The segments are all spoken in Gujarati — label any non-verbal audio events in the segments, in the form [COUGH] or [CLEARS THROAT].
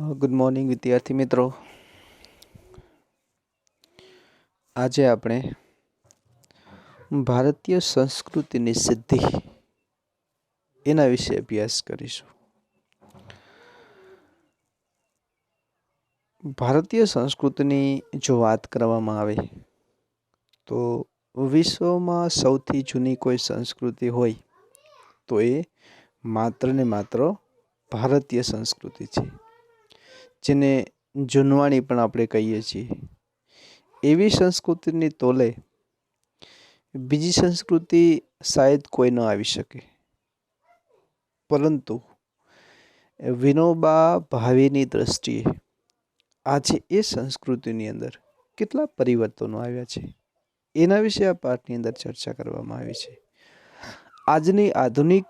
ગુડ મોર્નિંગ વિદ્યાર્થી મિત્રો. આજે આપણે ભારતીય સંસ્કૃતિની સિદ્ધિ એના વિશે અભ્યાસ કરીશું. ભારતીય સંસ્કૃતિની જો વાત કરવામાં આવે, તો વિશ્વમાં સૌથી જૂની કોઈ સંસ્કૃતિ હોય, તો એ માત્ર ને માત્ર ભારતીય સંસ્કૃતિ છે. જેને જૂનવાણી પણ આપણે કહીએ છીએ. એવી સંસ્કૃતિની તોલે બીજી સંસ્કૃતિ શાયદ કોઈ ન આવી શકે. પરંતુ વિનોબા ભાવેની દ્રષ્ટિએ આજે એ સંસ્કૃતિની અંદર કેટલા પરિવર્તનો આવ્યા છે? એના વિશે આ પાઠની અંદર ચર્ચા કરવામાં આવી છે. આજની આધુનિક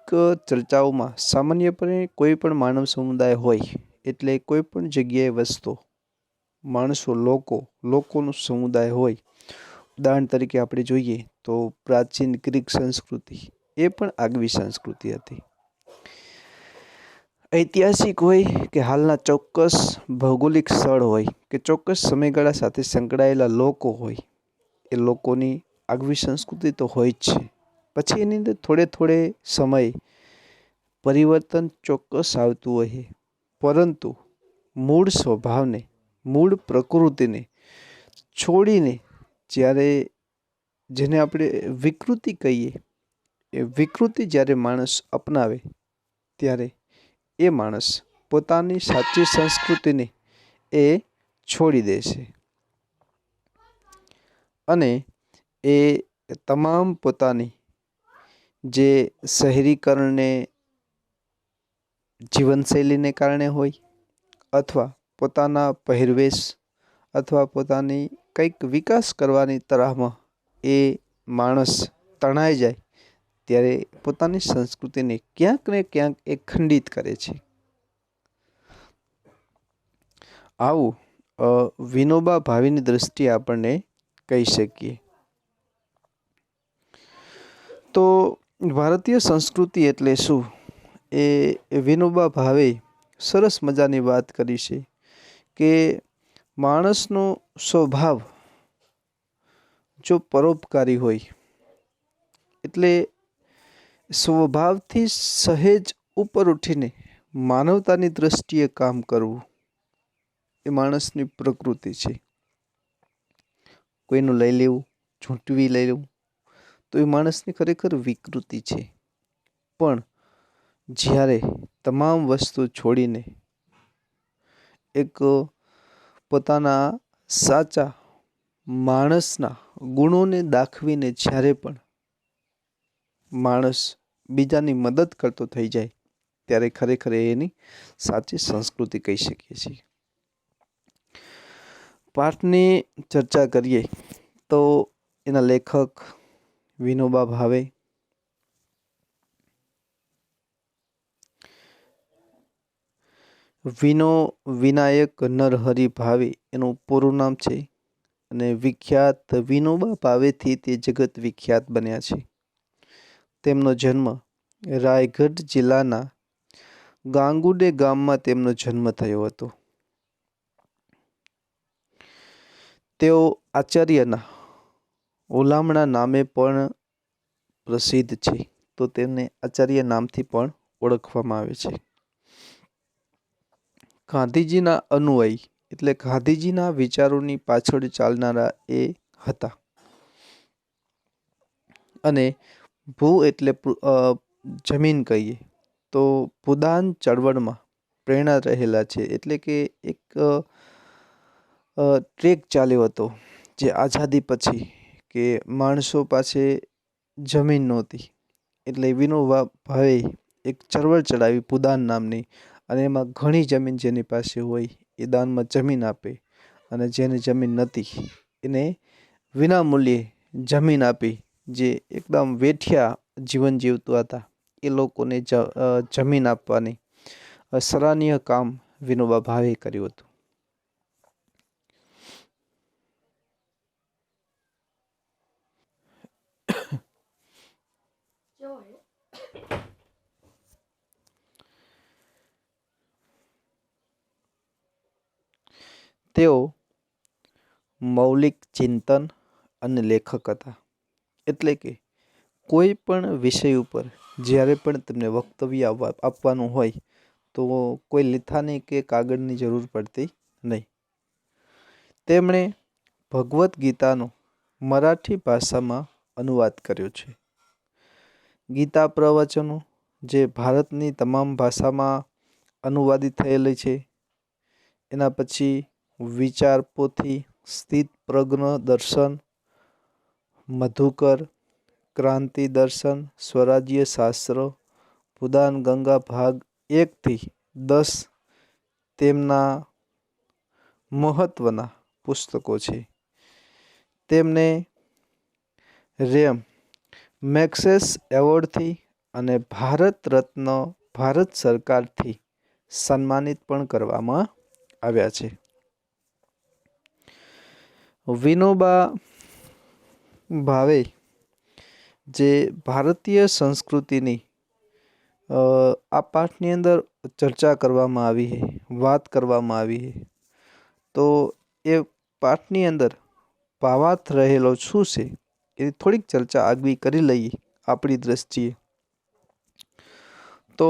ચર્ચાઓમાં સામાન્યપણે કોઈ પણ માનવ સમુદાય હોય એટલે કોઈ પણ જગ્યાએ વસતો માણસો, લોકો, લોકોનું સમુદાય હોય, ઉદાહરણ તરીકે આપણે જોઈએ તો પ્રાચીન ગ્રીક સંસ્કૃતિ એ પણ આગવી સંસ્કૃતિ હતી. ઐતિહાસિક હોય કે હાલના ચોક્કસ ભૌગોલિક સ્થળ હોય કે ચોક્કસ સમયગાળા સાથે સંકળાયેલા લોકો હોય, એ લોકોની આગવી સંસ્કૃતિ તો હોય જ છે. પછી એની અંદર થોડે થોડે સમય પરિવર્તન ચોક્કસ આવતું હોય પરંતુ મૂળ સ્વભાવને, મૂળ પ્રકૃતિને છોડીને જ્યારે જેને આપણે વિકૃતિ કહીએ, એ વિકૃતિ જ્યારે માણસ અપનાવે, ત્યારે એ માણસ પોતાની સાચી સંસ્કૃતિને એ છોડી દે છે. અને એ તમામ પોતાની જે શહેરીકરણને જીવનશૈલીને કારણે હોય અથવા પોતાના પહેરવેશ અથવા પોતાની કંઈક વિકાસ કરવાની તરાહમાં એ માણસ તણાઈ જાય, ત્યારે પોતાની સંસ્કૃતિને ક્યાંક ને ક્યાંક એ ખંડિત કરે છે. આવું વિનોબા ભાવિની દ્રષ્ટિએ આપણને કહી શકીએ. તો ભારતીય સંસ્કૃતિ એટલે શું? એ વિનોબા ભાવે સરસ મજાની વાત કરી છે કે માણસનો સ્વભાવ જો પરોપકારી હોય, એટલે સ્વભાવથી સહેજ ઉપર ઉઠીને માનવતાની દ્રષ્ટિએ કામ કરવું એ માણસની પ્રકૃતિ છે. કોઈનું લઈ લેવું, ઝૂંટવી લઈ લેવું તો એ માણસની ખરેખર વિકૃતિ છે. પણ જ્યારે તમામ વસ્તુ છોડીને એક પોતાના સાચા માણસના ગુણોને દાખવીને જ્યારે પણ માણસ બીજાની મદદ કરતો થઈ જાય, ત્યારે ખરેખર એની સાચી સંસ્કૃતિ કહી શકીએ છીએ. પાઠની ચર્ચા કરીએ તો એના લેખક વિનોબા ભાવે વિનો વિનાયક નરહરિ ભાવે એનું પૂરું નામ છે. અને વિખ્યાત વિનોબા ભાવેથી તે જગત વિખ્યાત બન્યા છે. તેમનો જન્મ રાયગઢ જિલ્લાના ગાંગુડે ગામમાં તેમનો જન્મ થયો હતો. તેઓ આચાર્યના ઓલામણા નામે પણ પ્રસિદ્ધ છે. તો તેમને આચાર્ય નામથી પણ ઓળખવામાં આવે છે. ગાંધીજીના અનુયાયી એટલે ગાંધીજીના વિચારોની પાછળ ચાલનારા એ હતા. અને ભૂ એટલે જમીન કહીએ તો ભૂદાન ચળવળમાં પ્રેરણા રહેલા છે. એટલે કે એક ટ્રેક ચાલ્યો હતો જે આઝાદી પછી કે માણસો પાસે જમીન નહોતી. એટલે વિનોબા ભાવે એક ચળવળ ચડાવી પુદાન નામની અને એમાં ઘણી જમીન જેની પાસે હોય એ દાનમાં જમીન આપે અને જેને જમીન નથી, એને વિના મૂલ્યે જમીન આપી, જે એકદમ વેઠિયા જીવન જીવતા હતા. એ લોકોને જમીન આપવાની સરાહનીય કામ વિનોબા ભાવે કર્યું હતું. તેઓ મૌલિક ચિંતન અને લેખક હતા. એટલે કે કોઈ પણ વિષય ઉપર જ્યારે પણ તેમને વક્તવ્ય આપવાનું હોય, તો કોઈ લીથાની કે કાગળની જરૂર પડતી નહીં. તેમણે ભગવદ્ ગીતાનો મરાઠી ભાષામાં અનુવાદ કર્યો છે. ગીતા પ્રવચનો જે ભારતની તમામ ભાષામાં અનુવાદિત થયેલી છે, એના પછી વિચાર પોથી સ્થિત પ્રજ્ઞ દર્શન, મધુકર, ક્રાંતિ દર્શન, સ્વરાજ્ય શાસ્ત્ર ભૂદાન ગંગા ભાગ એકથી દસ તેમના મહત્ત્વના પુસ્તકો છે. તેમને રેમ, મેક્સેસ એવોર્ડથી અને ભારત રત્ન, ભારત સરકારથી સન્માનિત પણ કરવામાં આવ્યા છે. વિનોબા ભાવે જે ભારતીય સંસ્કૃતિની આ પાઠની અંદર ચર્ચા કરવામાં આવી છે, વાત કરવામાં આવી છે. તો એ પાઠની અંદર ભાવાર્થ રહેલો શું છે? એની થોડીક ચર્ચા આગવી કરી લઈએ આપણી દ્રષ્ટિએ. તો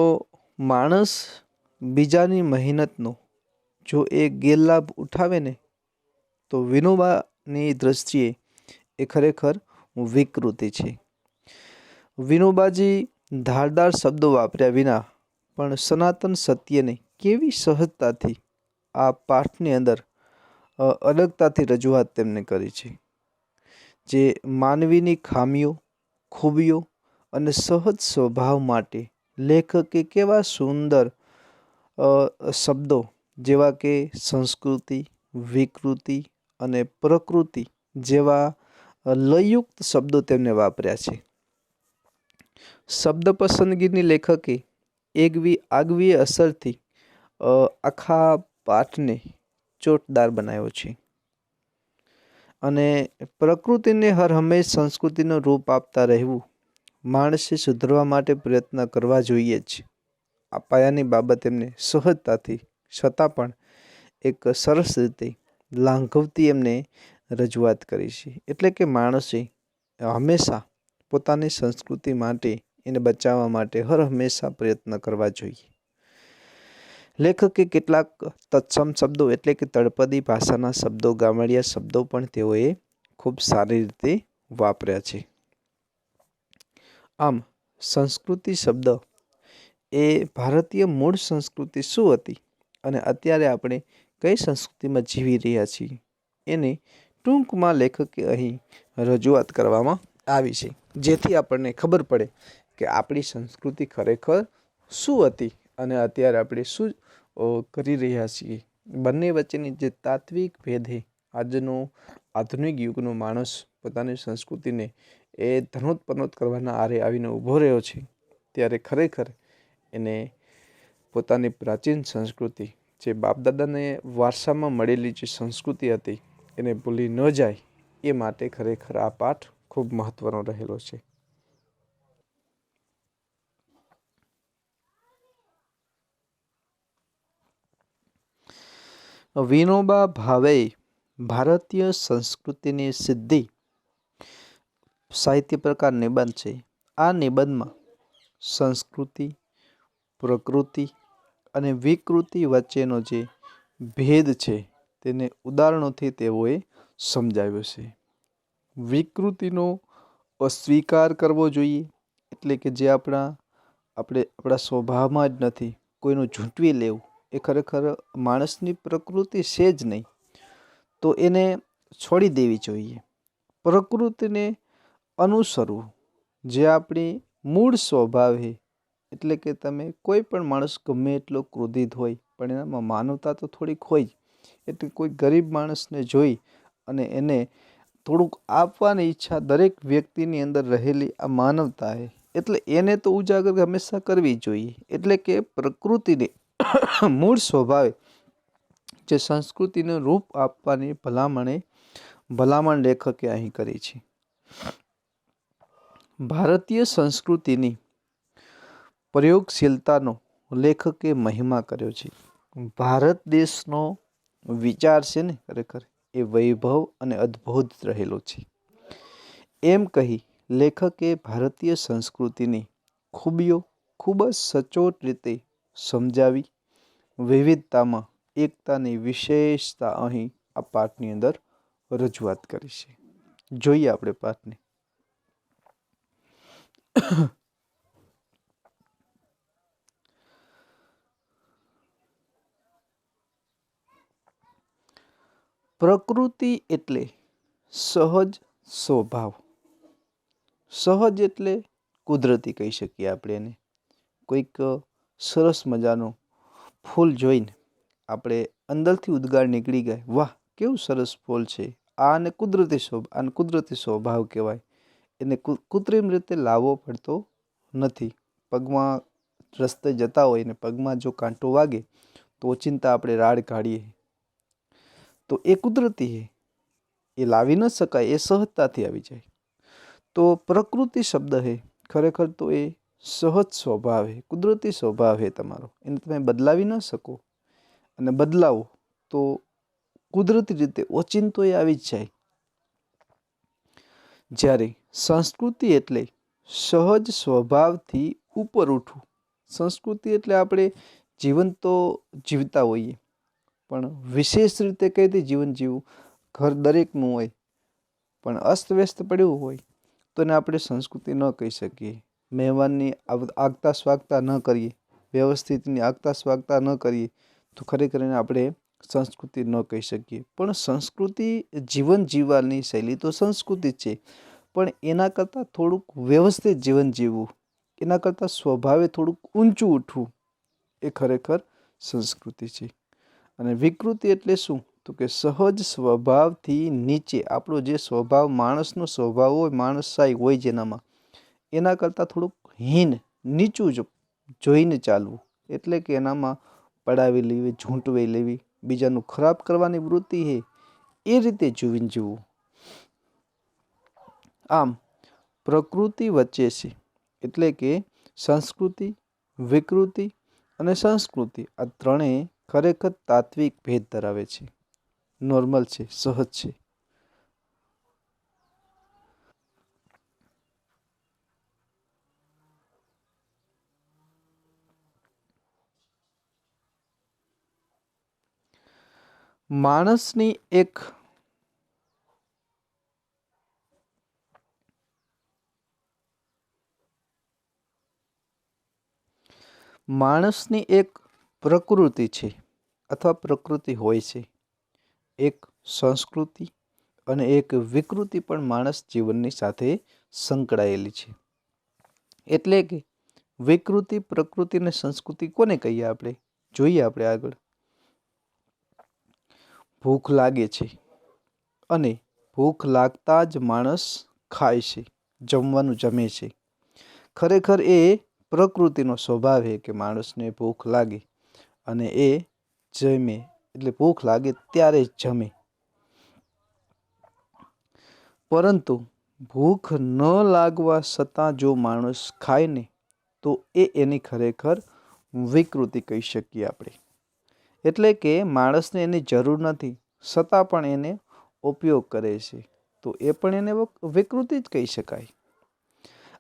માણસ બીજાની મહેનતનો જો એ ગેરલાભ ઉઠાવે ને તો વિનોબાની દ્રષ્ટિએ એ ખરેખર વિકૃતિ છે. વિનોબાજી ધારદાર શબ્દો વાપર્યા વિના પણ સનાતન સત્યને કેવી સહજતાથી આ પાઠની અંદર અલગતાથી રજૂઆત તેમને કરી છે. જે માનવીની ખામીઓ, ખૂબીઓ અને સહજ સ્વભાવ માટે લેખકે કેવા સુંદર શબ્દો જેવા કે સંસ્કૃતિ, વિકૃતિ અને પ્રકૃતિ જેવા લયયુક્ત શબ્દો તેમને વાપર્યા છે. શબ્દ પસંદગીની લેખકે એકવી આગવી અસરથી આખા પાઠને ચોટદાર બનાવ્યો છે. અને પ્રકૃતિને હર હંમેશ સંસ્કૃતિનું રૂપ આપતા રહેવું માણસે સુધરવા માટે પ્રયત્ન કરવા જોઈએ જ. આ પાયાની બાબત એમને સહજતાથી, છતાં પણ એક સરસ રીતે લાંઘવતી એમને રજૂઆત કરી છે. એટલે કે માણસે હંમેશા પોતાની સંસ્કૃતિ માટે એને બચાવવા માટે હર હંમેશા પ્રયત્ન કરવા જોઈએ. લેખકે કેટલાક તત્સમ શબ્દો એટલે કે તળપદી ભાષાના શબ્દો, ગામડિયા શબ્દો પણ તેઓએ ખૂબ સારી રીતે વાપર્યા છે. આમ, સંસ્કૃતિ શબ્દ એ ભારતીય મૂળ સંસ્કૃતિ શું હતી? અને અત્યારે આપણે કઈ સંસ્કૃતિમાં જીવી રહ્યા છીએ? એને ટૂંકમાં લેખકે અહીં રજૂઆત કરવામાં આવી છે. જેથી આપણને ખબર પડે કે આપણી સંસ્કૃતિ ખરેખર શું હતી અને અત્યારે આપણે શું કરી રહ્યા છીએ. બંને વચ્ચેની જે તાત્વિક ભેદ આજનો આધુનિક યુગનો માણસ પોતાની સંસ્કૃતિને એ ધનોત્પનોત કરવાના આરે આવીને ઊભો રહ્યો છે, ત્યારે ખરેખર એને પોતાની પ્રાચીન સંસ્કૃતિ જે બાપદાદાને વારસામાં મળેલી જે સંસ્કૃતિ હતી, એને ભૂલી ન જાય, એ માટે ખરેખર આ પાઠ ખૂબ મહત્ત્વનો રહેલો છે. વિનોબા ભાવે ભારતીય સંસ્કૃતિની સિદ્ધિ સાહિત્ય પ્રકાર નિબંધ છે. આ નિબંધમાં સંસ્કૃતિ, પ્રકૃતિ અને વિકૃતિ વચ્ચેનો જે ભેદ છે, તેને ઉદાહરણોથી તેઓએ સમજાવ્યો છે. વિકૃતિનો અસ્વીકાર કરવો જોઈએ, એટલે કે જે આપણા, આપણે, આપણા સ્વભાવમાં જ નથી, કોઈનું ઝૂંટવી લેવું, એ ખરેખર માણસની પ્રકૃતિ છે જ નહીં, તો એને છોડી દેવી જોઈએ. પ્રકૃતિને અનુસરવું, જે આપણી મૂળ સ્વભાવ એટલે કે તમે કોઈ પણ માણસ ગમે એટલો ક્રોધિત હોય, પણ એનામાં માનવતા તો થોડીક હોય એટલે કોઈ ગરીબ માણસને જોઈ અને એને થોડુંક આપવાની ઈચ્છા દરેક વ્યક્તિની અંદર રહેલી આ માનવતા છે એટલે એને તો ઉજાગર હંમેશા કરવી જોઈએ. એટલે કે પ્રકૃતિને [COUGHS] મૂળ સ્વભાવે જે સંસ્કૃતિને રૂપ આપવાની ભલામણે, ભલામણ લેખકે અહીં કરી છે. ભારતીય સંસ્કૃતિની પ્રયોગશીલતાનો લેખકે મહિમા કર્યો છે. ભારત દેશનો વિચાર છે ને ખરેખર, એ વૈભવ અને અદ્ભુત રહેલો છે. એમ કહી લેખકે ભારતીય સંસ્કૃતિની ખૂબીઓ ખૂબ જ સચોટ રીતે સમજાવી, વિવિધતામાં એકતાની વિશેષતા અહીં આ પાઠની અંદર રજૂઆત કરી છે. જોઈએ આપણે પાઠને. પ્રકૃતિ એટલે સહજ સ્વભાવ. સહજ એટલે કુદરતી કહી શકીએ આપણે એને. કોઈક સરસ મજાનું ફૂલ જોઈને આપણે અંદરથી ઉદ્ગાર નીકળી ગયા. વાહ, કેવું સરસ ફૂલ છે. આને કુદરતી સ્વભાવ આને કુદરતી સ્વભાવ કહેવાય. એને કૃત્રિમ રીતે લાવવો પડતો નથી. પગમાં રસ્તે જતા હોય ને પગમાં જો કાંટો વાગે તો ઓચિંતા આપણે રાડ કાઢીએ. તો એ કુદરતી એ લાવી ન શકાય, એ સહજતાથી આવી જાય. તો પ્રકૃતિ શબ્દ છે ખરેખર તો એ સહજ સ્વભાવ હે. કુદરતી સ્વભાવ છે તમારો. એને તમે બદલાવી ન શકો. અને બદલાવો તો કુદરતી રીતે ઓચિંતો એ આવી જ જાય. જ્યારે સંસ્કૃતિ એટલે સહજ સ્વભાવથી ઉપર ઉઠવું. સંસ્કૃતિ એટલે આપણે જીવન તો જીવતા હોઈએ. પણ વિશેષ રીતે કઈ રીતે જીવન જીવવું. ઘર દરેકનું હોય, પણ અસ્તવ્યસ્ત પડ્યું હોય, તો એને આપણે સંસ્કૃતિ ન કહી શકીએ. મહેમાનની આગતા સ્વાગતા ન કરીએ, વ્યવસ્થિતની આગતા સ્વાગતા ન કરીએ, તો ખરેખર એને આપણે સંસ્કૃતિ ન કહી શકીએ. પણ સંસ્કૃતિ જીવન જીવવાની શૈલી તો સંસ્કૃતિ છે, પણ એના કરતાં થોડુંક વ્યવસ્થિત જીવન જીવવું, એના કરતાં સ્વભાવે થોડુંક ઊંચું ઉઠવું, એ ખરેખર સંસ્કૃતિ છે. અને વિકૃતિ એટલે શું? તો કે સહજ સ્વભાવથી નીચે, આપણો જે સ્વભાવ માણસનો સ્વભાવ હોય, માણસાઈ હોય જેનામાં, એના કરતાં થોડુંક હીન, નીચું જ જોઈને ચાલવું. એટલે કે એનામાં પડાવી લેવી, ઝૂંટવી લેવી, બીજાનું ખરાબ કરવાની વૃત્તિ છે એ રીતે જીવીને જીવવું. આમ, પ્રકૃતિ વચ્ચે છે, એટલે કે સંસ્કૃતિ, વિકૃતિ અને સંસ્કૃતિ, આ ત્રણેય ખરેખર તાત્વિક ભેદ ધરાવે છે. નોર્મલ છે સહજ છે. માણસની એક માણસની એક પ્રકૃતિ છે અથવા પ્રકૃતિ હોય છે. એક સંસ્કૃતિ અને એક વિકૃતિ પણ માણસ જીવનની સાથે સંકળાયેલી છે. એટલે કે વિકૃતિ, પ્રકૃતિ અને સંસ્કૃતિ કોને કહીએ આપણે? જોઈએ આપણે આગળ. ભૂખ લાગે છે અને ભૂખ લાગતા જ માણસ ખાય છે, જમવાનું જમે છે. ખરેખર એ પ્રકૃતિનો સ્વભાવ છે કે માણસને ભૂખ લાગે. અને એ જમે. એટલે ભૂખ લાગે ત્યારે જ જમે. પરંતુ ભૂખ ન લાગવા છતાં જો માણસ ખાય ને, તો એ એની ખરેખર વિકૃતિ કહી શકીએ આપણે. એટલે કે માણસને એની જરૂર નથી, છતાં પણ એને ઉપયોગ કરે છે. તો એ પણ એને વિકૃતિ જ કહી શકાય.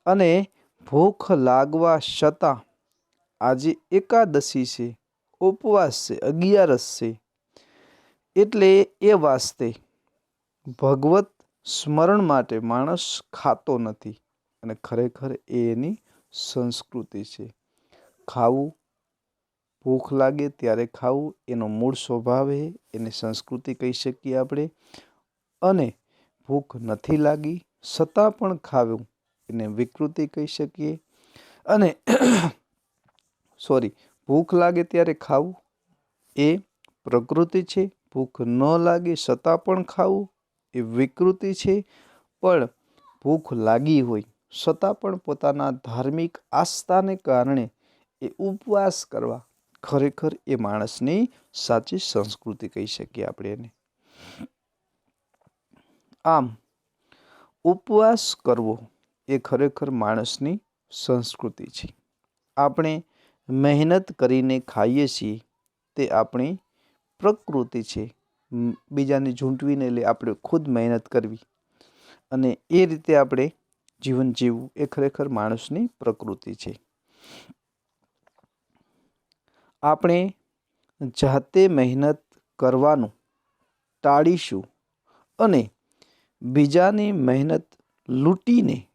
અને ભૂખ લાગવા છતાં આજે એકાદશી છે. ઉપવાસ છે અગિયારસ. છે એટલે એ વાસ્તે ભગવત સ્મરણ માટે માણસ ખાતો નથી અને ખરેખર એ એની સંસ્કૃતિ છે. ખાવું ભૂખ લાગે ત્યારે ખાવું, એનો મૂળ સ્વભાવ એ, એને સંસ્કૃતિ કહી શકીએ આપણે. અને ભૂખ નથી લાગી છતાં પણ ખાવું, એને વિકૃતિ કહી શકીએ. અને, [COUGHS] સોરી ભૂખ લાગે ત્યારે ખાવું. એ પ્રકૃતિ છે, ભૂખ ન લાગે છતાં પણ ખાવું. એ વિકૃતિ છે, પણ ભૂખ લાગી હોય છતાં પણ પોતાના ધાર્મિક આસ્થાને કારણે એ ઉપવાસ કરવા ખરેખર એ માણસની સાચી સંસ્કૃતિ કહી શકીએ આપણે એને. આમ, ઉપવાસ કરવો એ ખરેખર માણસની સંસ્કૃતિ છે. આપણે મહેનત કરીને ખાઈએ છીએ, તે આપણી પ્રકૃતિ છે. બીજાને ઝૂંટવીને લે, આપણે ખુદ મહેનત કરવી. અને એ રીતે આપણે જીવન જીવવું, એ ખરેખર માણસની પ્રકૃતિ છે. આપણે જાતે મહેનત કરવાનું ટાળીશું અને બીજાની મહેનત લૂંટીને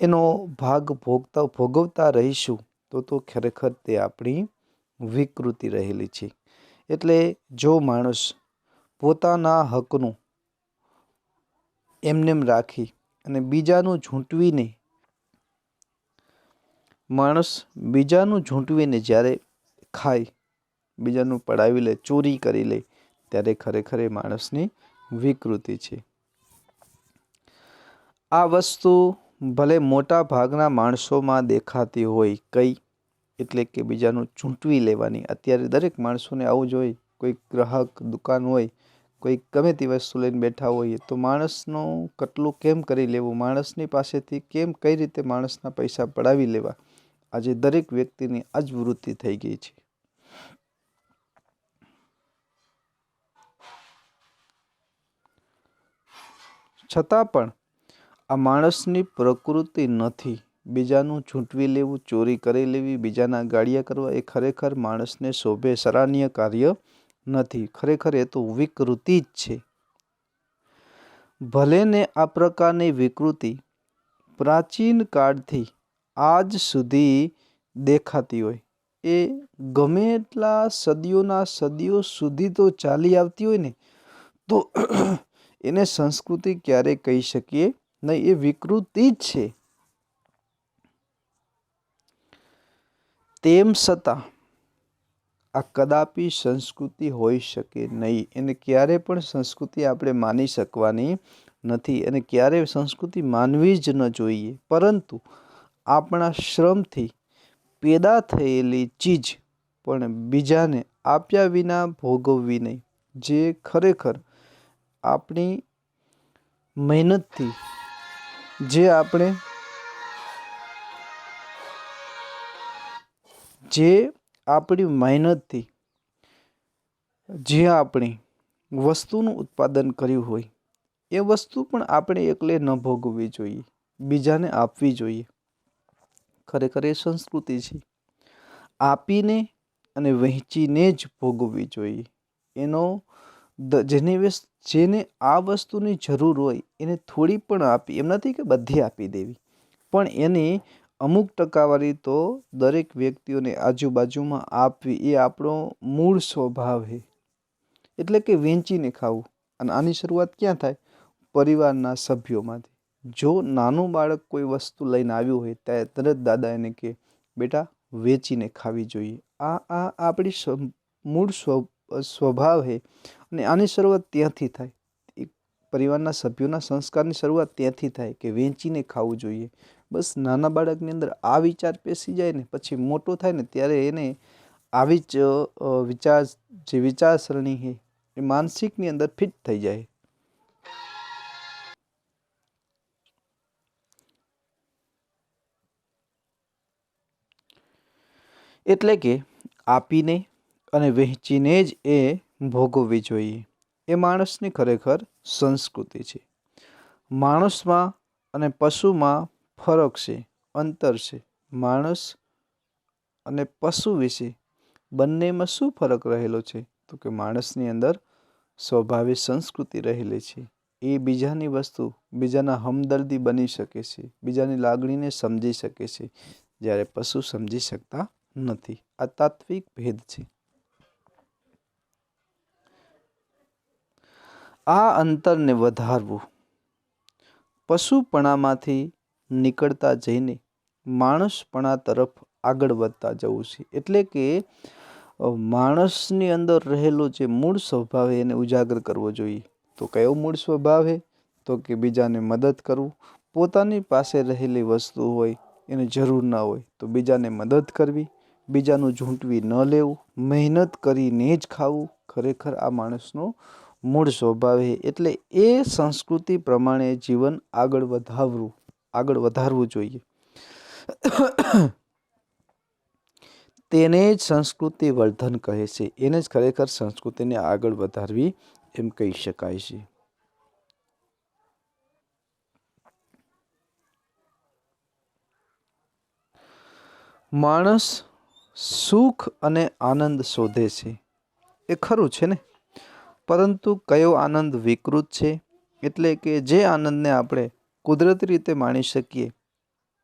એનો ભાગ ભોગતા, ભોગવતા રહીશું. તો તો ખરેખર તે આપણી વિકૃતિ રહેલી છે. એટલે જો માણસ પોતાના હકનું એમનેમ રાખી અને બીજાનું ઝૂંટવીને, માણસ બીજાનું ઝૂંટવીને જ્યારે ખાય, બીજાનું પડાવી લે, ચોરી કરી લે, ત્યારે ખરેખર એ માણસની વિકૃતિ છે. આ વસ્તુ ભલે મોટા ભાગના માણસોમાં દેખાતી હોય કઈ, એટલે કે બીજાનું ચૂંટવી લેવાની. અત્યારે દરેક માણસોને આવું જ હોય, કોઈ ગ્રાહક દુકાન હોય, કોઈ ગમે તે વસ્તુ લઈને બેઠા હોઈએ તો માણસનું કેટલું કેમ કરી લેવું? માણસની પાસેથી કેમ કઈ રીતે માણસના પૈસા પડાવી લેવા? આજે દરેક વ્યક્તિની આ જ વૃત્તિ થઈ ગઈ છે. છતાં પણ આ માણસની પ્રકૃતિ નથી. બીજાનું ચૂંટવી લેવું, ચોરી કરી લેવી, બીજાના ગાળિયા કરવા એ ખરેખર માણસને શોભે સરાહનીય કાર્ય નથી. ખરેખર એ તો વિકૃતિ જ છે. ભલે ને આ પ્રકારની વિકૃતિ પ્રાચીન કાળથી આજ સુધી દેખાતી હોય, એ ગમે એટલા સદીઓના સદીઓ સુધી તો ચાલી આવતી હોય ને, તો [CLEARS THROAT] એને સંસ્કૃતિ ક્યારે કહી શકીએ? નહીં, એ વિકૃતિ જ છે. તેમ છતાં, આ કદાપી સંસ્કૃતિ હોઈ શકે નહીં. એને ક્યારે પણ સંસ્કૃતિ આપણે માની શકવાની નથી. અને ક્યારે સંસ્કૃતિ માનવી જ ન જોઈએ. પરંતુ આપણા શ્રમથી પેદા થયેલી ચીજ પણ બીજાને આપ્યા વિના ભોગવવી નહીં. જે ખરેખર આપણી મહેનતથી જે આપણે જે આપણી મહેનતથી જે આપણે વસ્તુનું ઉત્પાદન કર્યું હોય, એ વસ્તુ પણ આપણે એકલે ન ભોગવવી જોઈએ, બીજાને આપવી જોઈએ. ખરેખર એ સંસ્કૃતિ છે. આપીને અને વહેંચીને જ ભોગવવી જોઈએ. એનો જેને જેને આ વસ્તુની જરૂર હોય એને થોડી પણ આપી, એમ નથી કે બધી આપી દેવી. પણ એને અમુક ટકાવારી તો દરેક વ્યક્તિઓને આજુબાજુમાં આપવી એ આપણો મૂળ સ્વભાવ છે એટલે કે વેચીને ખાવું. અને આની શરૂઆત ક્યાં થાય? પરિવારના સભ્યોમાંથી. જો નાનું બાળક કોઈ વસ્તુ લઈને આવ્યું હોય ત્યારે તરત દાદા એને કે બેટા, વેચીને ખાવી જોઈએ. આ આ આપણી મૂળ સ્વભાવ છે અને આની શરૂઆત ત્યાંથી થાય. પરિવારના સભ્યોના સંસ્કારની શરૂઆત ત્યાંથી થાય કે વેચીને ખાવું જોઈએ. બસ નાના બાળકની અંદર આ વિચાર પેસી જાય ને, પછી મોટો થાય ને, ત્યારે એને આવી જ વિચાર, જે વિચારસરણી છે, એ માનસિકની અંદર ફિટ થઈ જાય. એટલે કે આપીને અને વહેંચીને જ એ ભોગવવી જોઈએ. એ માણસની ખરેખર સંસ્કૃતિ છે. માણસમાં અને પશુમાં ફરક છે, અંતર છે. માણસ અને પશુ વિશે બંનેમાં શું ફરક રહેલો છે? તો કે માણસની અંદર સ્વભાવિક સંસ્કૃતિ રહેલી છે. એ બીજાની વસ્તુ, બીજાના હમદર્દી બની શકે છે. બીજાની લાગણીને સમજી શકે છે, જ્યારે પશુ સમજી શકતા નથી. આ તાત્વિક ભેદ છે. આ અંતરને વધારવું. પશુપણામાંથી નીકળતા જઈને માણસપણા તરફ આગળ વધતા જવું છે. એટલે કે માણસની અંદર રહેલો જે મૂળ સ્વભાવ એને ઉજાગર કરવો જોઈએ. તો કયો મૂળ સ્વભાવ હે? તો કે બીજાને મદદ કરવું. પોતાની પાસે રહેલી વસ્તુ હોય, એને જરૂર ના હોય, તો બીજાને મદદ કરવી. બીજાનું ઝૂંટવી ન લેવું. મહેનત કરીને જ ખાવું. ખરેખર આ માણસનો મૂળ સ્વભાવ એટલે એ સંસ્કૃતિ પ્રમાણે જીવન આગળ વધારવું આગળ વધારવું જોઈએ. તેને જ સંસ્કૃતિ વર્ધન કહે છે. એને જ ખરેખર સંસ્કૃતિને આગળ વધારવી એમ કહી શકાય છે. માણસ સુખ અને આનંદ શોધે છે. એ ખરું છે ને? પરંતુ કયો આનંદ વિકૃત છે? એટલે કે જે આનંદને આપણે કુદરતી રીતે માણી શકીએ,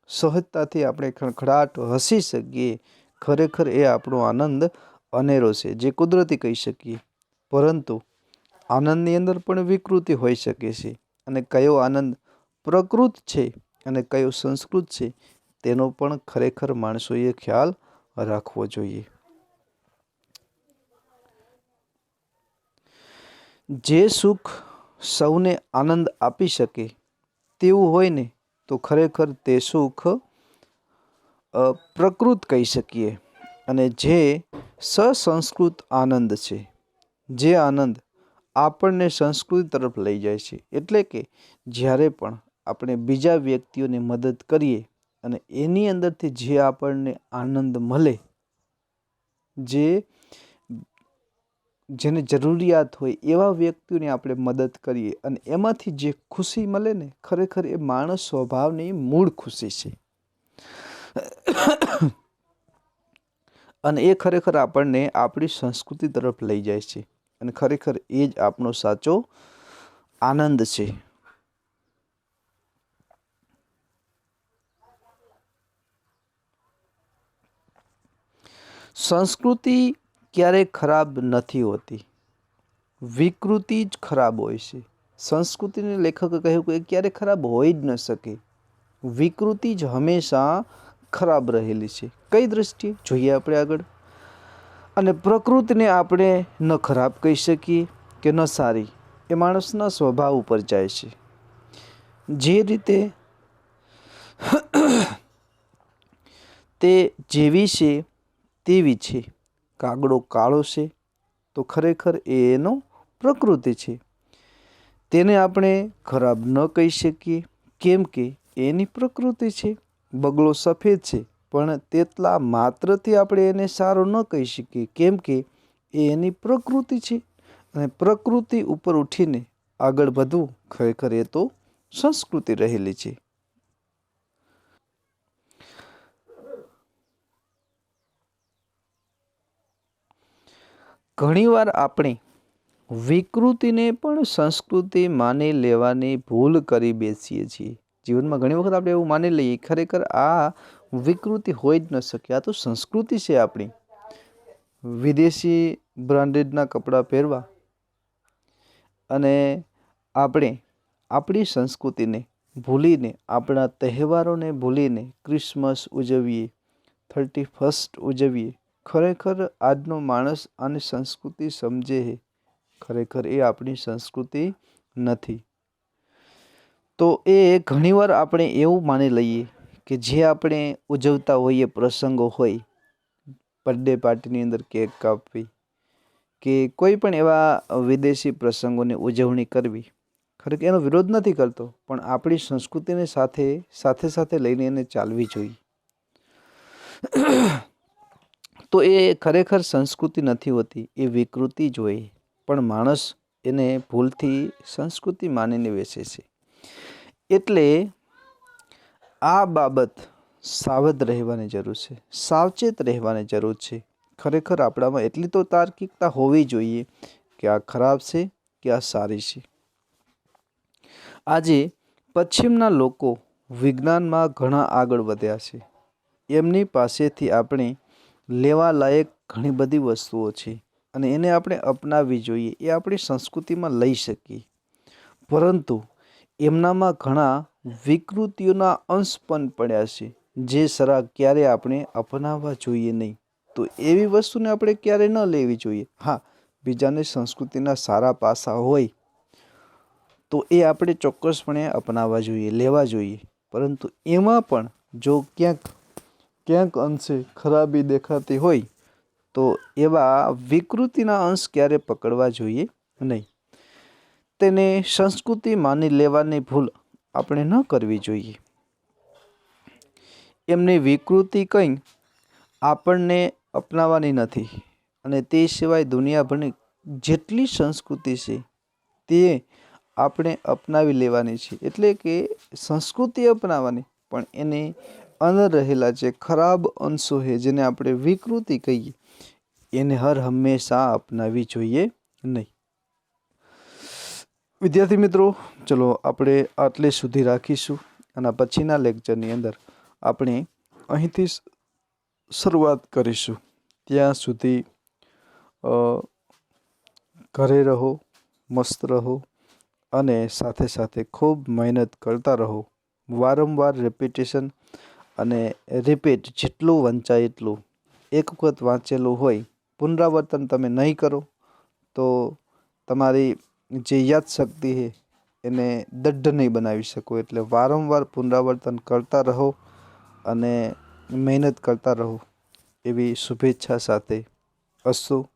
સહજતાથી આપણે ખડખડાટ હસી શકીએ, ખરેખર એ આપણો આનંદ અનેરો છે, જે કુદરતી કહી શકીએ. પરંતુ આનંદની અંદર પણ વિકૃતિ હોઈ શકે છે. અને કયો આનંદ પ્રકૃત છે અને કયો સંસ્કૃત છે, તેનો પણ ખરેખર માણસોએ ખ્યાલ રાખવો જોઈએ. જે સુખ સૌને આનંદ આપી શકે તેવું હોય ને, તો ખરેખર તે સુખ પ્રકૃત કહી શકીએ. અને જે સસંસ્કૃત આનંદ છે, જે આનંદ આપણને સંસ્કૃતિ તરફ લઈ જાય છે. એટલે કે જ્યારે પણ આપણે બીજા વ્યક્તિઓને મદદ કરીએ અને એની અંદરથી જે આપણને આનંદ મળે, જે જેને જરૂરિયાત હોય એવા વ્યક્તિઓને આપણે મદદ કરીએ અને એમાંથી જે ખુશી મળે ને, ખરેખર એ માણસ સ્વભાવની મૂળ ખુશી છે. અને એ ખરેખર આપણને આપણી સંસ્કૃતિ તરફ લઈ જાય છે અને ખરેખર એ જ આપણો સાચો આનંદ છે. સંસ્કૃતિ ક્યારેય ખરાબ નથી હોતી. વિકૃતિ જ ખરાબ હોય છે. સંસ્કૃતિને લેખકે કહ્યું કે ક્યારેય ખરાબ હોઈ જ ન શકે. વિકૃતિ જ હંમેશા ખરાબ રહેલી છે. કઈ દ્રષ્ટિએ? જોઈએ આપણે આગળ. અને પ્રકૃતિને આપણે ન ખરાબ કહી શકીએ કે ન સારી. એ માણસના સ્વભાવ ઉપર જાય છે. જે રીતે તે જેવી છે તેવી છે. કાગડો કાળો છે, તો ખરેખર એ એનો પ્રકૃતિ છે. તેને આપણે ખરાબ ન કહી શકીએ, કેમ કે એની પ્રકૃતિ છે. બગલો સફેદ છે, પણ તેટલા માત્રથી આપણે એને સારો ન કહી શકીએ, કેમ કે એ એની પ્રકૃતિ છે. અને પ્રકૃતિ ઉપર ઉઠીને આગળ વધવું ખરેખર એ તો સંસ્કૃતિ રહેલી છે. ઘણીવાર આપણે વિકૃતિને પણ સંસ્કૃતિ માની લેવાની ભૂલ કરી બેસીએ છીએ. જીવનમાં ઘણી વખત આપણે એવું માની લઈએ, ખરેખર આ વિકૃતિ હોઈ જ ન શકે. આ તો સંસ્કૃતિ છે આપણી. વિદેશી બ્રાન્ડેડના કપડાં પહેરવા અને આપણે આપણી સંસ્કૃતિને ભૂલીને, આપણા તહેવારોને ભૂલીને, ક્રિસમસ ઉજવીએ, થર્ટી ફર્સ્ટ ઉજવીએ ખરેખર આજનો માણસ આની સંસ્કૃતિ સમજે ખરેખર એ આપણી સંસ્કૃતિ નથી. તો એ ઘણીવાર આપણે એવું માની લઈએ કે જે આપણે ઉજવતા હોઈએ, પ્રસંગો હોય બર્થડે પાર્ટીની અંદર કેક કાપવી કે કોઈ પણ એવા વિદેશી પ્રસંગોની ઉજવણી કરવી. ખરેખર એનો વિરોધ નથી કરતો, પણ આપણી સંસ્કૃતિને સાથે સાથે સાથે લઈને એને ચાલવી જોઈએ. તો એ ખરેખર સંસ્કૃતિ નથી હોતી, એ વિકૃતિ જ હોય. પણ માણસ એને ભૂલથી સંસ્કૃતિ માનીને બેસે છે. એટલે આ બાબત સાવધ રહેવાની જરૂર છે. સાવચેત રહેવાની જરૂર છે. ખરેખર આપણામાં એટલી તો તાર્કિકતા હોવી જોઈએ કે આ ખરાબ છે કે આ સારી છે. આજે પશ્ચિમના લોકો વિજ્ઞાનમાં ઘણા આગળ વધ્યા છે. એમની પાસેથી આપણે લેવા લાયક ઘણી બધી વસ્તુઓ છે અને એને આપણે અપનાવવી જોઈએ, એ આપણી સંસ્કૃતિમાં લઈ શકીએ. પરંતુ એમનામાં ઘણા વિકૃતિઓના અંશ પણ પડ્યા છે, જે સરા ક્યારે આપણે અપનાવવા જોઈએ નહીં. તો એવી વસ્તુને આપણે ક્યારે ન લેવી જોઈએ? હા, બીજાની સંસ્કૃતિના સારા પાસા હોય તો એ આપણે ચોક્કસપણે અપનાવવા જોઈએ, લેવા જોઈએ. પરંતુ એમાં પણ જો ક્યાંક ક્યાંક અંશે ખરાબી દેખાતી હોય, તો એવા વિકૃતિના અંશ ક્યારે પકડવા જોઈએ નહીં. તેને સંસ્કૃતિ માની લેવાની ભૂલ આપણે ન કરવી જોઈએ. એમની વિકૃતિ કંઈ આપણને અપનાવવાની નથી અને તે સિવાય દુનિયાભરની જેટલી સંસ્કૃતિ છે, તે આપણે અપનાવી લેવાની છે. એટલે કે સંસ્કૃતિ અપનાવવાની, પણ એને અંદર રહેલા જે ખરાબ અંશો છે, જેને આપણે વિકૃતિ કહીએ, એને હર હંમેશા અપનાવી જોઈએ નહીં. વિદ્યાર્થી મિત્રો, ચલો આપણે આટલે સુધી રાખીશું અને પછીના લેક્ચરની અંદર આપણે અહીંથી શરૂઆત કરીશું. ત્યાં સુધી ઘરે રહો, મસ્ત રહો અને સાથે સાથે ખૂબ મહેનત કરતા રહો. વારંવાર રેપિટેશન અને રિપીટ જેટલું વંચાય એટલું. એક વખત વાંચેલું હોય, પુનરાવર્તન તમે નહીં કરો, તો તમારી જે યાદશક્તિ છે, એને દઢ નહીં બનાવી શકો. એટલે વારંવાર પુનરાવર્તન કરતા રહો અને મહેનત કરતા રહો. એવી શુભેચ્છા સાથે અસ્તુ.